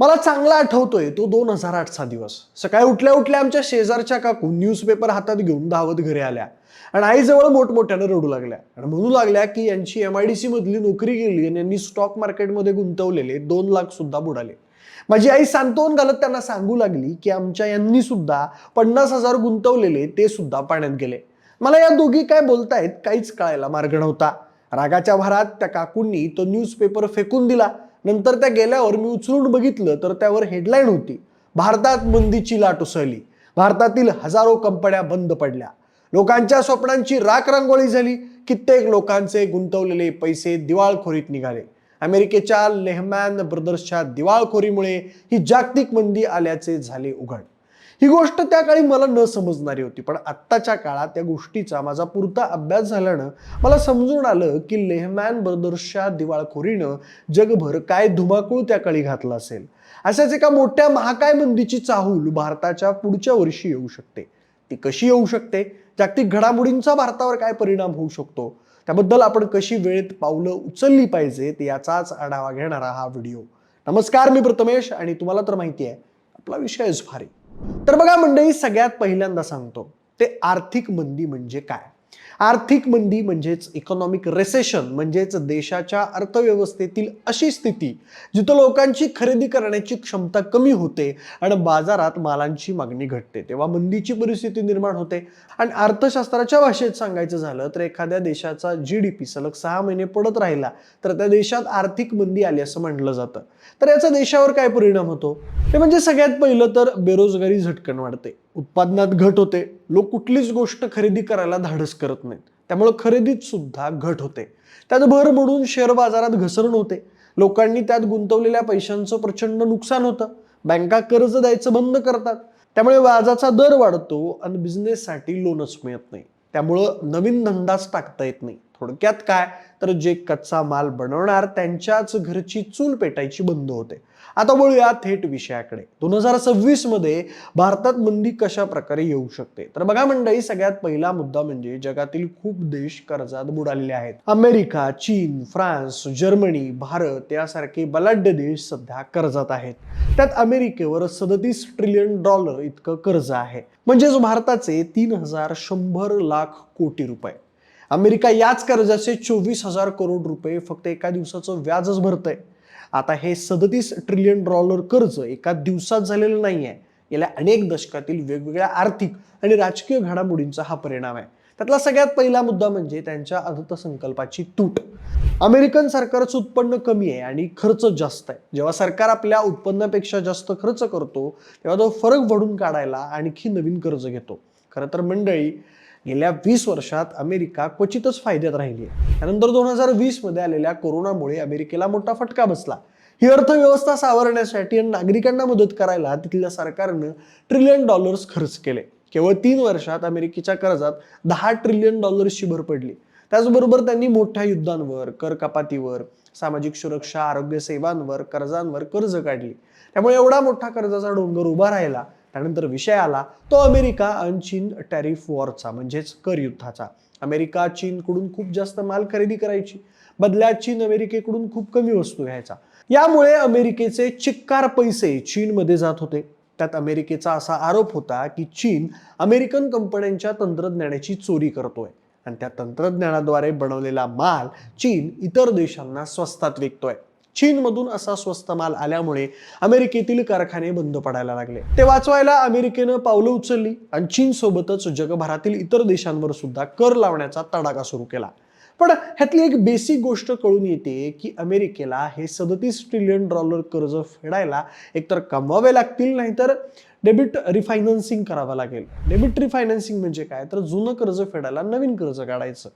मला चांगला आठवतोय तो दोन हजार आठचा दिवस. सकाळी उठल्या उठल्या आमच्या शेजारच्या काकू न्यूजपेपर हातात घेऊन धावत घरी आल्या. आणि आईजवळ मोठमोठ्यानं रडू लागल्या. आणि म्हणू लागल्या की यांची एम आय डी सी मधली नोकरी गेली आणि यांनी स्टॉक मार्केटमध्ये गुंतवलेले दोन लाख सुद्धा बुडाले. माझी आई सांत्वन घालत त्यांना सांगू लागली की आमच्या यांनी सुद्धा पन्नास हजार गुंतवलेले ते सुद्धा पाण्यात गेले. मला या दोघी काय बोलतायत काहीच कळायला मार्ग नव्हता. रागाच्या भरात त्या काकूंनी तो न्यूजपेपर फेकून दिला. नंतर त्या गेल्यावर मी उचलून बघितलं तर त्यावर हेडलाईन होती भारतात मंदीची लाट उसळली. भारतातील हजारो कंपन्या बंद पडल्या. लोकांच्या स्वप्नांची राख रांगोळी झाली. कित्येक लोकांचे गुंतवलेले पैसे दिवाळखोरीत निघाले. अमेरिकेच्या लेहमॅन ब्रदर्सच्या दिवाळखोरीमुळे ही जागतिक मंदी आल्याचे झाले उघड. ही गोष्ट त्या काळी मला न समजणारी होती. पण आत्ताच्या काळात त्या गोष्टीचा माझा पुरता अभ्यास झाल्यानं मला समजून आलं की लेहमॅन ब्रदर्सच्या दिवाळखोरीनं जगभर काय धुमाकूळ त्या काळी घातला असेल. अशाच एका मोठ्या महाकाय मंदीची चाहूल भारताच्या पुढच्या वर्षी येऊ शकते. ती कशी येऊ शकते? जागतिक घडामोडींचा भारतावर काय परिणाम होऊ शकतो? त्याबद्दल आपण कशी वेळेत पावलं उचलली पाहिजेत याचाच आढावा घेणारा हा व्हिडिओ. नमस्कार मी प्रथमेश आणि तुम्हाला तर माहिती आहे आपला विषयच भारी. तर बघा मंडळी सगळ्यात पहिल्यांदा सांगतो ते आर्थिक मंदी म्हणजे काय? आर्थिक मंदी म्हणजेच इकॉनॉमिक रेसेशन म्हणजेच देशाच्या अर्थव्यवस्थेतील अशी स्थिती जिथं लोकांची खरेदी करण्याची क्षमता कमी होते आणि बाजारात मालांची मागणी घटते. तेव्हा मंदीची परिस्थिती निर्माण होते. आणि अर्थशास्त्राच्या भाषेत सांगायचं झालं तर एखाद्या देशाचा जी डी पी सलग सहा महिने पडत राहिला तर त्या देशात आर्थिक मंदी आली असं म्हटलं जातं. तर याचा देशावर काय परिणाम होतो? ते म्हणजे सगळ्यात पहिलं तर बेरोजगारी झटकन वाढते. उत्पादनात घट होते. लोक कुठलीच गोष्ट खरेदी करायला धाडस करत त्यामुळं खरेदीत सुद्धा घट होते. त्यात भर म्हणून शेअर बाजारात घसरण होते. लोकांनी त्यात गुंतवलेल्या पैशांचं प्रचंड नुकसान होतं. बँका कर्ज द्यायचं बंद करतात. त्यामुळे व्याजाचा दर वाढतो आणि बिझनेससाठी लोनच मिळत नाही. त्यामुळं नवीन धंदाच टाकता येत नाही. थोडक्यात काय? तर जे कच्चा माल बनवणार त्यांच्याच घरची चूल पेटायची बंद होते. आता बोलूया थेट विषयाकडे. दोन हजार सव्वीसमध्ये भारतात मंदी कशा प्रकारे येऊ शकते? तर बघा मंडळी सगळ्यात पहिला मुद्दा म्हणजे जगातील खूप देश कर्जात बुडालेले आहेत. अमेरिका चीन फ्रान्स जर्मनी भारत यासारखे बलाढ्य देश सध्या कर्जात आहेत. त्यात अमेरिकेवर सदतीस ट्रिलियन डॉलर इतकं कर्ज आहे. म्हणजेच भारताचे तीन हजार शंभर लाख कोटी रुपये. अमेरिका याच कर्जाचे चोवीस हजार करोड रुपये फक्त एका दिवसाचं व्याजच भरतंय. आता हे सदतीस ट्रिलियन डॉलर कर्ज एका दिवसात झालेलं नाही आहे गेल्या अनेक दशकातील वेगवेगळ्या आर्थिक आणि राजकीय घडामोडींचा हा परिणाम आहे. त्यातला सगळ्यात पहिला मुद्दा म्हणजे त्यांच्या अर्थसंकल्पाची तूट. अमेरिकन सरकारचं उत्पन्न कमी आहे आणि खर्च जास्त आहे. जेव्हा सरकार आपल्या उत्पन्नापेक्षा जास्त खर्च करतो तेव्हा तो फरक भरून काढायला आणखी नवीन कर्ज घेतो. खरं तर मंडळी गेल्या वीस वर्षात अमेरिका क्वचितच फायद्यात राहिली आहे त्यानंतर दोन हजार वीसमध्ये आलेल्या कोरोनामुळे अमेरिकेला मोठा फटका बसला. ही अर्थव्यवस्था सावरण्यासाठी आणि नागरिकांना मदत करायला तिथल्या सरकारनं ट्रिलियन डॉलर्स खर्च केले. केवळ तीन वर्षात अमेरिकेच्या कर्जात दहा ट्रिलियन डॉलर्सची भर पडली. त्याचबरोबर त्यांनी मोठ्या युद्धांवर कर कपातीवर सामाजिक सुरक्षा आरोग्य सेवांवर कर्जांवर कर्ज काढली. त्यामुळे एवढा मोठा कर्जाचा डोंगर उभा राहिला. त्यानंतर विषय आला तो अमेरिका आणि चीन टॅरिफ वॉरचा म्हणजेच कर युद्धाचा. अमेरिका चीनकडून खूप जास्त माल खरेदी करायची. बदल्यात चीन अमेरिकेकडून खूप कमी वस्तू घ्यायचा. यामुळे अमेरिकेचे चिक्कार पैसे चीनमध्ये जात होते. त्यात अमेरिकेचा असा आरोप होता की चीन अमेरिकन कंपन्यांच्या तंत्रज्ञानाची चोरी करतोय. आणि त्या तंत्रज्ञानाद्वारे बनवलेला माल चीन इतर देशांना स्वस्तात विकतोय. चीनमधून असा स्वस्त माल आल्यामुळे अमेरिकेतील कारखाने बंद पडायला लागले. ते वाचवायला अमेरिकेनं पावलं उचलली आणि चीन सोबतच जगभरातील इतर देशांवर सुद्धा कर लावण्याचा तडाखा सुरू केला. पण ह्यातली एक बेसिक गोष्ट कळून येते की अमेरिकेला हे सदतीस ट्रिलियन डॉलर कर्ज फेडायला एकतर कमवावे लागतील नाहीतर डेबिट रिफायनान्सिंग करावं लागेल. डेबिट रिफायनान्सिंग म्हणजे काय? तर जुनं कर्ज फेडायला नवीन कर्ज काढायचं.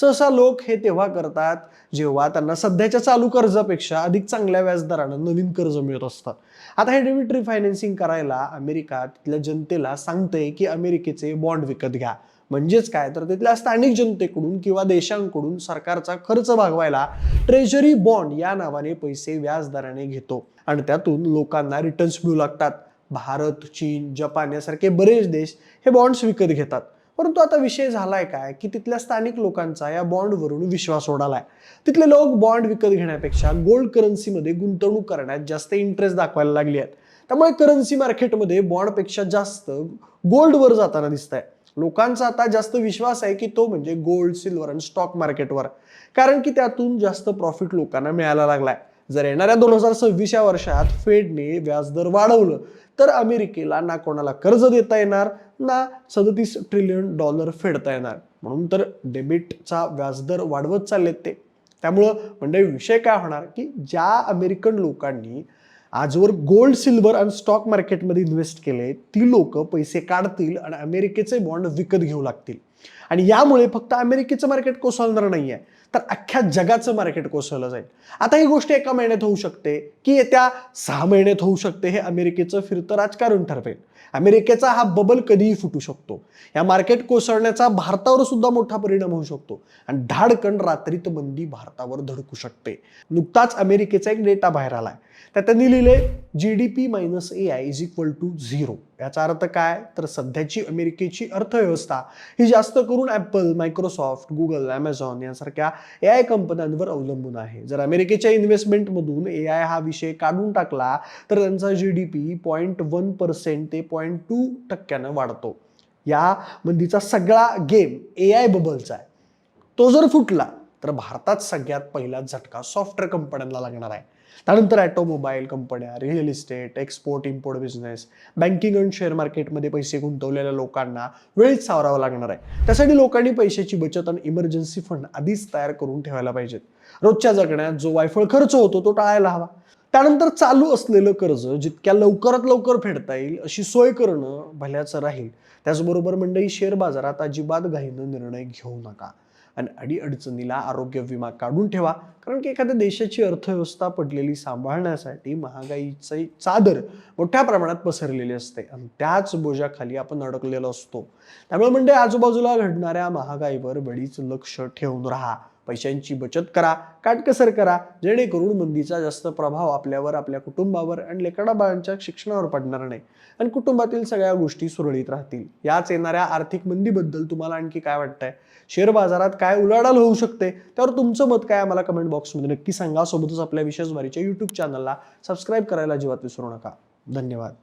सहसा लोक हे तेव्हा करतात जेव्हा त्यांना सध्याच्या चालू कर्जापेक्षा अधिक चांगल्या व्याजदरानं नवीन कर्ज मिळत असतं आता हे डेबिट रिफायनान्सिंग करायला अमेरिका तिथल्या जनतेला सांगते की अमेरिकेचे बॉन्ड विकत घ्या. म्हणजेच काय? तर तिथल्या स्थानिक जनतेकडून किंवा देशांकडून सरकारचा खर्च भागवायला ट्रेजरी बॉन्ड या नावाने पैसे व्याजदराने घेतो. आणि त्यातून लोकांना रिटर्न्स मिळू लागतात. भारत चीन जपान यासारखे बरेच देश हे बॉन्ड्स विकत घेतात. परंतु आता विषय झालाय काय? की तिथल्या स्थानिक लोकांचा या बॉन्डवरून विश्वास उडालाय तिथले लोक बॉन्ड विकत घेण्यापेक्षा गोल्ड करन्सीमध्ये गुंतवणूक करण्यात जास्त इंटरेस्ट दाखवायला लागली आहेत. त्यामुळे करन्सी मार्केटमध्ये बॉन्डपेक्षा जास्त गोल्डवर जाताना दिसत आहे लोकांचा आता जास्त विश्वास आहे की तो म्हणजे गोल्ड सिल्वर आणि स्टॉक मार्केटवर कारण की त्यातून जास्त प्रॉफिट लोकांना मिळायला लागलाय. जर येणाऱ्या दोन हजार सव्वीस या वर्षात फेडने व्याजदर वाढवलं तर अमेरिकेला ना कोणाला कर्ज देता येणार ना सदतीस ट्रिलियन डॉलर फेडता येणार. म्हणून तर डेबिटचा व्याजदर वाढवत चाललेत ते. त्यामुळं म्हणजे विषय काय होणार की ज्या अमेरिकन लोकांनी आजवर गोल्ड सिल्वर आणि स्टॉक मार्केटमध्ये इन्व्हेस्ट केले ती लोक पैसे काढतील आणि अमेरिकेचे बॉन्ड विकत घेऊ लागतील. आणि यामुळे फक्त अमेरिकेचं मार्केट कोसळणार नाहीये. तर अख्ख्या जगाचं मार्केट कोसळलं जाईल. आता ही गोष्ट एका महिन्यात होऊ शकते की येत्या सहा महिन्यात होऊ शकते हे अमेरिकेचं फिरतं राजकारण ठरवेल. अमेरिकेचा हा बबल कधीही फुटू शकतो. या मार्केट कोसळण्याचा भारतावर सुद्धा मोठा परिणाम होऊ शकतो. आणि धाडकण रात्रीत मंदी भारतावर धडकू शकते. नुकताच अमेरिकेचा एक डेटा बाहेर आलाय. त्यात त्यांनी लिहिले G D P minus A I is equal to zero याचा अर्थ काय? तर सध्याची अमेरिकेची अर्थव्यवस्था ही जास्त करून ॲपल मायक्रोसॉफ्ट गुगल ॲमेझॉन यासारख्या ए आय कंपन्यांवर अवलंबून आहे. जर अमेरिकेच्या इन्व्हेस्टमेंटमधून ए आय हा विषय काढून टाकला तर त्यांचा G D P point one percent ते पॉईंट टू टक्क्यानं वाढतो. या मंदीचा सगळा गेम ए आय बबलचा आहे. तो जर फुटला तर भारतात सगळ्यात पहिला झटका सॉफ्टवेअर कंपन्यांना लागणार आहे. त्यानंतर ॲटोमोबाईल कंपन्या real estate export import business banking आणि शेअर मार्केटमध्ये पैसे गुंतवलेल्या लोकांना वेळीच सावरावं लागणार आहे. त्यासाठी लोकांनी पैशाची बचत आणि इमर्जन्सी फंड आधीच तयार करून ठेवायला पाहिजेत. रोजच्या जगण्यात जो वायफळ खर्च होतो तो टाळायला हवा. त्यानंतर चालू असलेलं कर्ज जितक्या लवकरात लवकर फेडता येईल अशी सोय करणं भल्याचं राहील. त्याचबरोबर मंडळी शेअर बाजारात अजिबात घाईनं निर्णय घेऊ नका. आणि अडीअडचणीला आरोग्य विमा काढून ठेवा कारण की एखाद्या देशाची अर्थव्यवस्था पडलेली सांभाळण्यासाठी महागाईचे चादर मोठ्या प्रमाणात पसरलेली असते आणि त्याच बोजाखाली आपण अडकलेलो असतो. त्यामुळे म्हणजे आजूबाजूला घडणाऱ्या महागाईवर बडीच लक्ष ठेवून राहा. पैशांची बचत करा काटकसर करा. जेणेकरून मंदीचा जास्त प्रभाव आपल्यावर आपल्या कुटुंबावर आणि लेकडाबाळांच्या शिक्षणावर पडणार नाही. आणि कुटुंबातील सगळ्या गोष्टी सुरळीत राहतील. याच येणाऱ्या आर्थिक मंदीबद्दल तुम्हाला आणखी काय वाटतंय? शेअर बाजारात काय उलाढाल होऊ शकते? त्यावर तुमचं मत काय आम्हाला कमेंट बॉक्समध्ये नक्की सांगा. सोबतच आपल्या विशेष वारीच्या युट्यूब चॅनलला सबस्क्राईब करायला अजिबात विसरू नका. धन्यवाद.